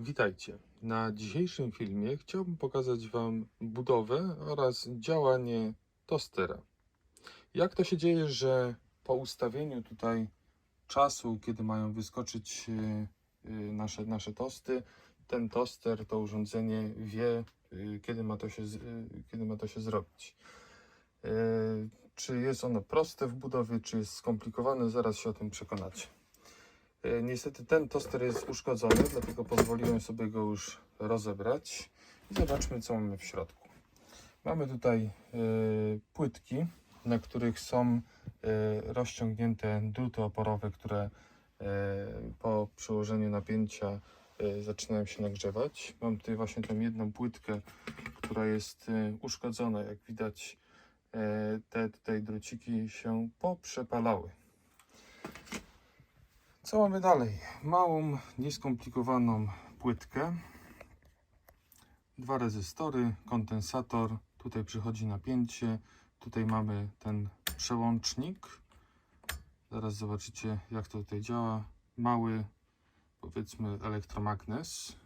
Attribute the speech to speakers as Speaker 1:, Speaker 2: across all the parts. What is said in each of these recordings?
Speaker 1: Witajcie. Na dzisiejszym filmie chciałbym pokazać Wam budowę oraz działanie tostera. Jak to się dzieje, że po ustawieniu tutaj czasu, kiedy mają wyskoczyć e, e, nasze, nasze tosty, ten toster, to urządzenie wie, e, kiedy ma to się, kiedy ma to się zrobić. Czy jest ono proste w budowie, czy jest skomplikowane, zaraz się o tym przekonacie. E, Niestety ten toster jest uszkodzony, dlatego pozwoliłem sobie go już rozebrać. I zobaczmy, co mamy w środku. Mamy tutaj e, płytki, na których są e, rozciągnięte druty oporowe, które po przełożeniu napięcia zaczynają się nagrzewać. Mam tutaj właśnie tą jedną płytkę, która jest uszkodzona. Jak widać, te tutaj druciki się poprzepalały. Co mamy dalej? Małą, nieskomplikowaną płytkę. Dwa rezystory, kondensator. Tutaj przychodzi napięcie. Tutaj mamy ten przełącznik. Zaraz zobaczycie, jak to tutaj działa. Mały, powiedzmy, elektromagnes.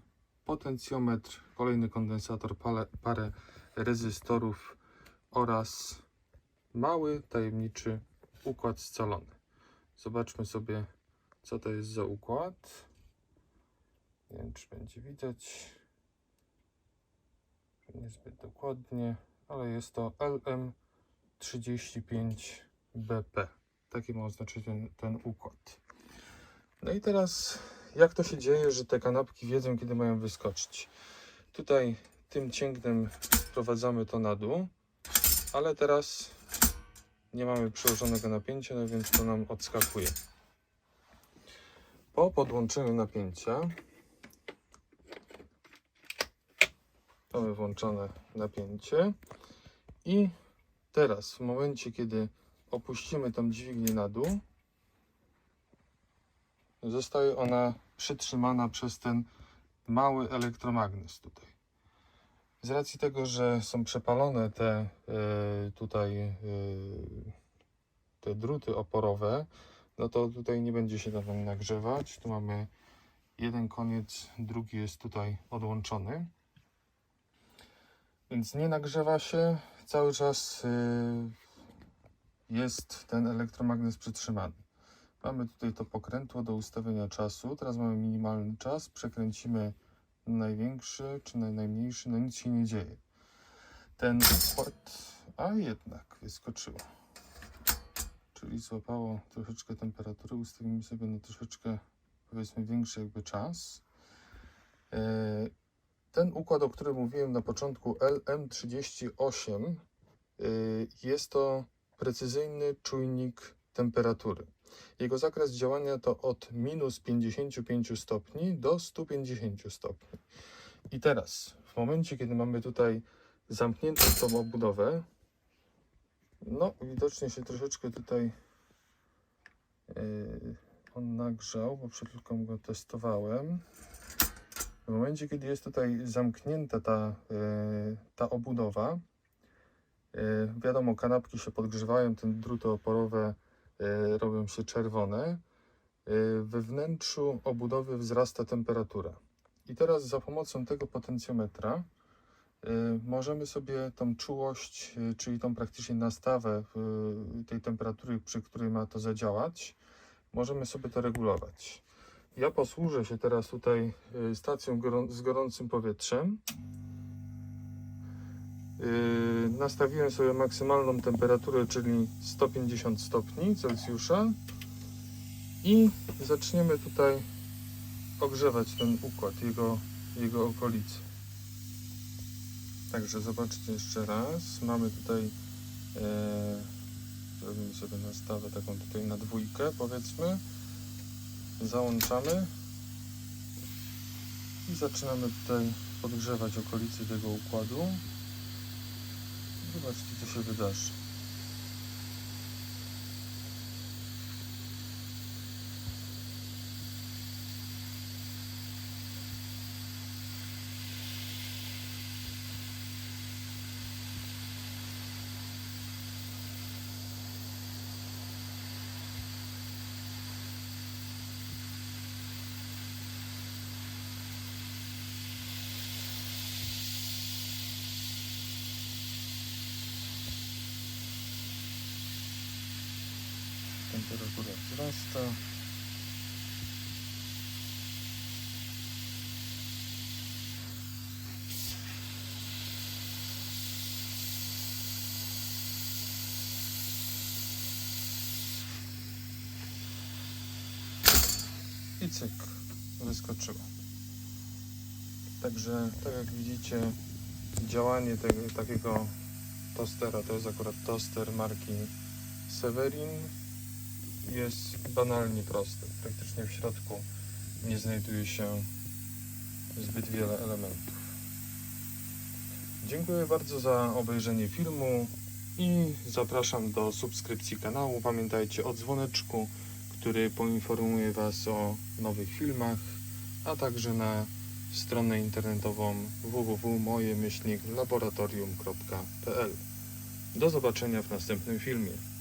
Speaker 1: Potencjometr, kolejny kondensator, parę, rezystorów oraz mały, tajemniczy układ scalony. Zobaczmy sobie co to jest za układ. Nie wiem, czy będzie widać. Niezbyt dokładnie, ale jest to LM35BP. Taki ma oznaczyć ten, ten układ. No i teraz, jak to się dzieje, że te kanapki wiedzą, kiedy mają wyskoczyć? Tutaj tym cięgnem wprowadzamy to na dół, ale teraz nie mamy przełożonego napięcia, no więc to nam odskakuje. Po podłączeniu napięcia mamy włączone napięcie i teraz w momencie kiedy opuścimy tą dźwignię na dół zostaje ona przytrzymana przez ten mały elektromagnes tutaj. Z racji tego, że są przepalone te y, tutaj y, te druty oporowe, no to tutaj nie będzie się tam nagrzewać. Tu mamy jeden koniec, drugi jest tutaj odłączony. Więc nie nagrzewa się, cały czas y, jest ten elektromagnes przytrzymany. Mamy tutaj to pokrętło do ustawienia czasu. Teraz mamy minimalny czas, przekręcimy na największy czy na najmniejszy, no nic się nie dzieje. Ten układ, a jednak wyskoczyło czyli złapało troszeczkę temperatury. Ustawimy sobie na troszeczkę, powiedzmy, większy jakby czas. E, Ten układ, o którym mówiłem na początku, LM38, e, jest to precyzyjny czujnik temperatury. Jego zakres działania to od minus 55 stopni do 150 stopni. I teraz, w momencie, kiedy mamy tutaj zamkniętą tą obudowę, no, widocznie się troszeczkę tutaj yy, on nagrzał, bo przed chwilką go testowałem. W momencie, kiedy jest tutaj zamknięta ta, yy, ta obudowa, yy, wiadomo, kanapki się podgrzewają, te druty oporowe yy, robią się czerwone. Yy, we wnętrzu obudowy wzrasta temperatura. I teraz za pomocą tego potencjometra możemy sobie tą czułość, y, czyli tą praktycznie nastawę y, tej temperatury, przy której ma to zadziałać, możemy sobie to regulować. Ja posłużę się teraz tutaj y, stacją z gorącym powietrzem. Y, Nastawiłem sobie maksymalną temperaturę, czyli 150 stopni Celsjusza i zaczniemy tutaj ogrzewać ten układ, jego, jego okolicy. Także zobaczcie jeszcze raz. Mamy tutaj, e, zrobimy sobie nastawę taką tutaj na dwójkę powiedzmy. Załączamy i zaczynamy tutaj podgrzewać okolice tego układu. Zobaczcie co się wydarzy. Temperatura wzrasta. I cyk, wyskoczyło. Także, tak jak widzicie, działanie tego, takiego tostera, to jest akurat toster marki Severin, jest banalnie prosty. Praktycznie w środku nie znajduje się zbyt wiele elementów. Dziękuję bardzo za obejrzenie filmu i zapraszam do subskrypcji kanału. Pamiętajcie o dzwoneczku, który poinformuje Was o nowych filmach, a także na stronę internetową www.mojemyślniklaboratorium.pl. Do zobaczenia w następnym filmie.